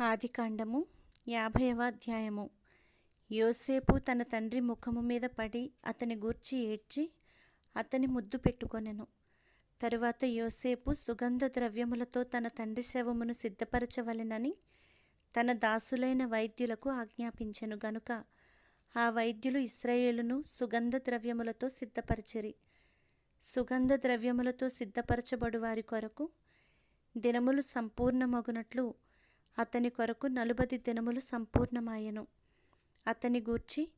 ఆదికాండము యాభైవ అధ్యాయము. యోసేపు తన తండ్రి ముఖము మీద పడి అతని గూర్చి ఏడ్చి అతని ముద్దు పెట్టుకొనెను. తరువాత యోసేపు సుగంధ ద్రవ్యములతో తన తండ్రి శవమును సిద్ధపరచవలెనని తన దాసులైన వైద్యులకు ఆజ్ఞాపించెను గనుక ఆ వైద్యులు ఇస్రాయేలును సుగంధ ద్రవ్యములతో సిద్ధపరచిరి. సుగంధ ద్రవ్యములతో సిద్ధపరచబడు వారి కొరకు దినములు సంపూర్ణమగునట్లు అతని కొరకు నలుబది దినములు సంపూర్ణమాయెను. అతని గూర్చి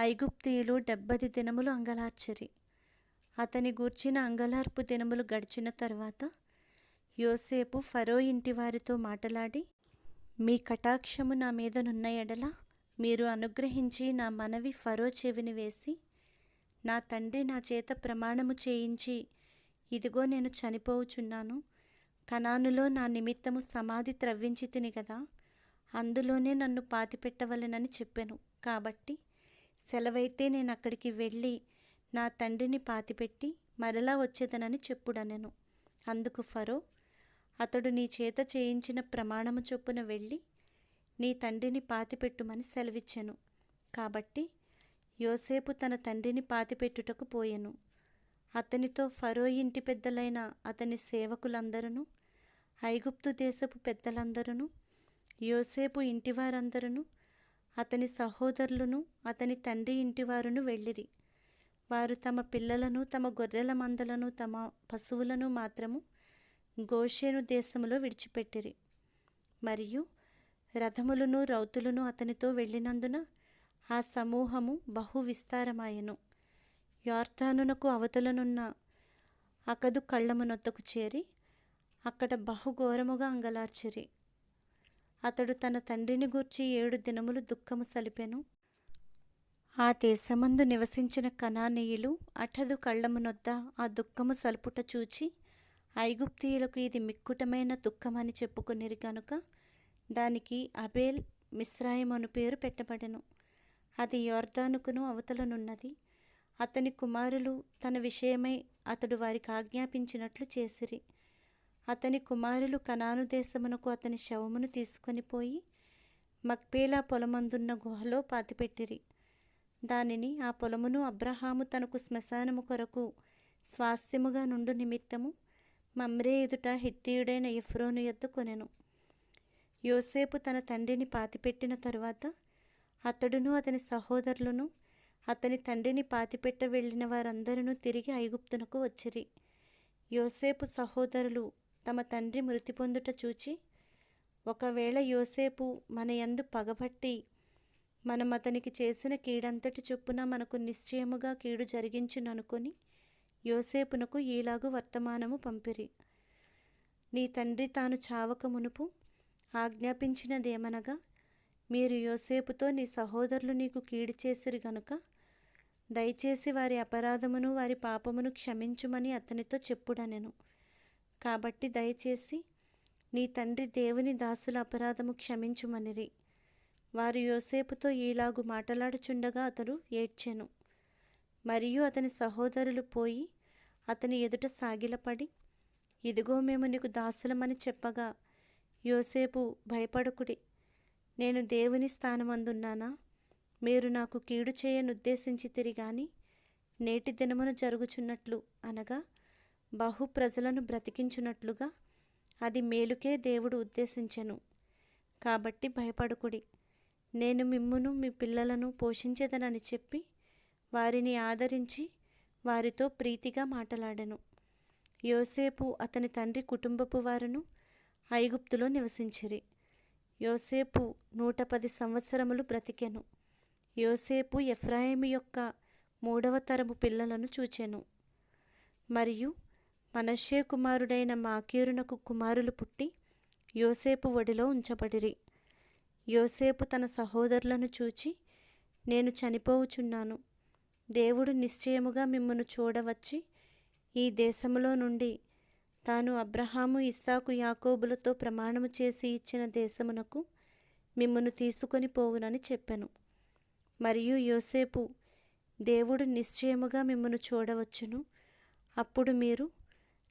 ఐగుప్తీయులు డెబ్బది దినములు అంగలార్చిరి. అతని గూర్చిన అంగలార్పు దినములు గడిచిన తర్వాత యోసేపు ఫరో ఇంటి వారితో మాటలాడి మీ కటాక్షము నా మీదనున్న ఎడల మీరు అనుగ్రహించి నా మనవి ఫరో చెవిని వేసి నా తండ్రి నా చేత ప్రమాణము చేయించి ఇదిగో నేను చనిపోవుచున్నాను. కనానులో నా నిమిత్తము సమాధి త్రవ్వించి తిని కదా అందులోనే నన్ను పాతిపెట్టవలెనని చెప్పాను. కాబట్టి సెలవైతే నేను అక్కడికి వెళ్ళి నా తండ్రిని పాతిపెట్టి మరలా వచ్చేదనని చెప్పుడనెను. అందుకు ఫరో అతడు నీ చేత చేయించిన ప్రమాణము చొప్పున వెళ్ళి నీ తండ్రిని పాతిపెట్టుమని సెలవిచ్చెను. కాబట్టి యోసేపు తన తండ్రిని పాతిపెట్టుటకు పోయెను. అతనితో ఫరో ఇంటి పెద్దలైన అతని సేవకులందరూ ఐగుప్తు దేశపు పెద్దలందరూ యోసేపు ఇంటివారందరూ అతని సహోదరులను అతని తండ్రి ఇంటివారును వెళ్ళిరి. వారు తమ పిల్లలను తమ గొర్రెల మందలను తమ పశువులను మాత్రము గోషేను దేశములో విడిచిపెట్టిరి. మరియు రథములను రౌతులను అతనితో వెళ్ళినందున ఆ సమూహము బహు విస్తారమాయను యార్తానునకు అవతలనున్న అకదు కళ్ళమునొద్దకు చేరి అక్కడ బహుఘోరముగా అంగలార్చిరి. అతడు తన తండ్రిని గూర్చి ఏడు దినములు దుఃఖము సలిపెను. ఆ దేశమందు నివసించిన కనానీయులు అఠదు కళ్ళమునొద్ద ఆ దుఃఖము సలుపుట చూచి ఐగుప్తీయులకు ఇది మిక్కుటమైన దుఃఖమని చెప్పుకునిరి గనుక దానికి అబేల్ మిశ్రాయం అను పేరు పెట్టబడెను. అది యోర్దానుకును అవతలనున్నది. అతని కుమారులు తన విషయమై అతడు వారికి ఆజ్ఞాపించినట్లు చేసిరి. అతని కుమారులు కనాను దేశమునకు అతని శవమును తీసుకొని పోయి మక్పేలా పొలమందున్న గుహలో పాతిపెట్టిరి. దానిని ఆ పొలమును అబ్రహాము తనకు శ్మశానము కొరకు స్వాస్థ్యముగా నుండు నిమిత్తము మమ్రే ఎదుట హిత్తీయుడైన ఎఫ్రోను యొద్ద కొనెను. యోసేపు తన తండ్రిని పాతిపెట్టిన తరువాత అతడును అతని సహోదరులను అతని తండ్రిని పాతిపెట్ట వెళ్ళిన వారందరూ తిరిగి ఐగుప్తునకు వచ్చిరి. యోసేపు సహోదరులు తమ తండ్రి మృతి పొందుట చూచి ఒకవేళ యోసేపు మన యందు పగబట్టి మనం అతనికి చేసిన కీడంతటి చొప్పున మనకు నిశ్చయముగా కీడు జరిగించుననుకొని యోసేపునకు ఈలాగు వర్తమానము పంపిరి. నీ తండ్రి తాను చావక మునుపు ఆజ్ఞాపించినదేమనగా మీరు యోసేపుతో నీ సహోదరులు నీకు కీడు చేసిరి గనుక దయచేసి వారి అపరాధమును వారి పాపమును క్షమించుమని అతనితో చెప్పుడనెను. కాబట్టి దయచేసి నీ తండ్రి దేవుని దాసుల అపరాధము క్షమించుమనిరి. వారు యోసేపుతో ఈలాగు మాటలాడుచుండగా అతడు ఏడ్చెను. మరియు అతని సహోదరులు పోయి అతని ఎదుట సాగిలపడి ఇదిగో మేము నీకు దాసులమని చెప్పగా యోసేపు భయపడకుడి. నేను దేవుని స్థానమందున్నానా? మీరు నాకు కీడు చేయనుద్దేశించి తిరిగాని నేటి దినమును జరుగుచున్నట్లు అనగా బహు ప్రజలను బ్రతికించున్నట్లుగా అది మేలుకే దేవుడు ఉద్దేశించెను. కాబట్టి భయపడుకుడి. నేను మిమ్మును మీ పిల్లలను పోషించేదనని చెప్పి వారిని ఆదరించి వారితో ప్రీతిగా మాటలాడెను. యోసేపు అతని తండ్రి కుటుంబపు వారును ఐగుప్తులో నివసించిరి. యోసేపు నూట పది సంవత్సరములు బ్రతికెను. యోసేపు ఎఫ్రాయిము యొక్క మూడవ తరము పిల్లలను చూచెను. మరియు మనషే కుమారుడైన మాకీరునకు కుమారులు పుట్టి యోసేపు ఒడిలో ఉంచబడిరి. యోసేపు తన సహోదరులను చూచి నేను చనిపోవుచున్నాను. దేవుడు నిశ్చయముగా మిమ్మను చూడవచ్చి ఈ దేశములో నుండి తాను అబ్రహాము ఇస్సాకు యాకోబులతో ప్రమాణము చేసి ఇచ్చిన దేశమునకు మిమ్మను తీసుకొని పోవునని చెప్పెను. మరియు యోసేపు దేవుడు నిశ్చయముగా మిమ్మను చూడవచ్చును. అప్పుడు మీరు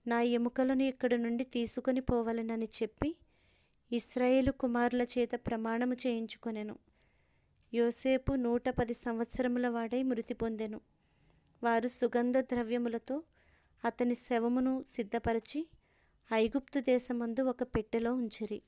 నా ఎముకలను ఇక్కడ నుండి తీసుకొని పోవలెనని చెప్పి ఇస్రాయేలు కుమారుల చేత ప్రమాణము చేయించుకొనెను. యోసేపు నూట పది సంవత్సరముల వాడై మృతి పొందెను. వారు సుగంధ ద్రవ్యములతో అతని శవమును సిద్ధపరచి ఐగుప్తు దేశమందు ఒక పెట్టెలో ఉంచిరి.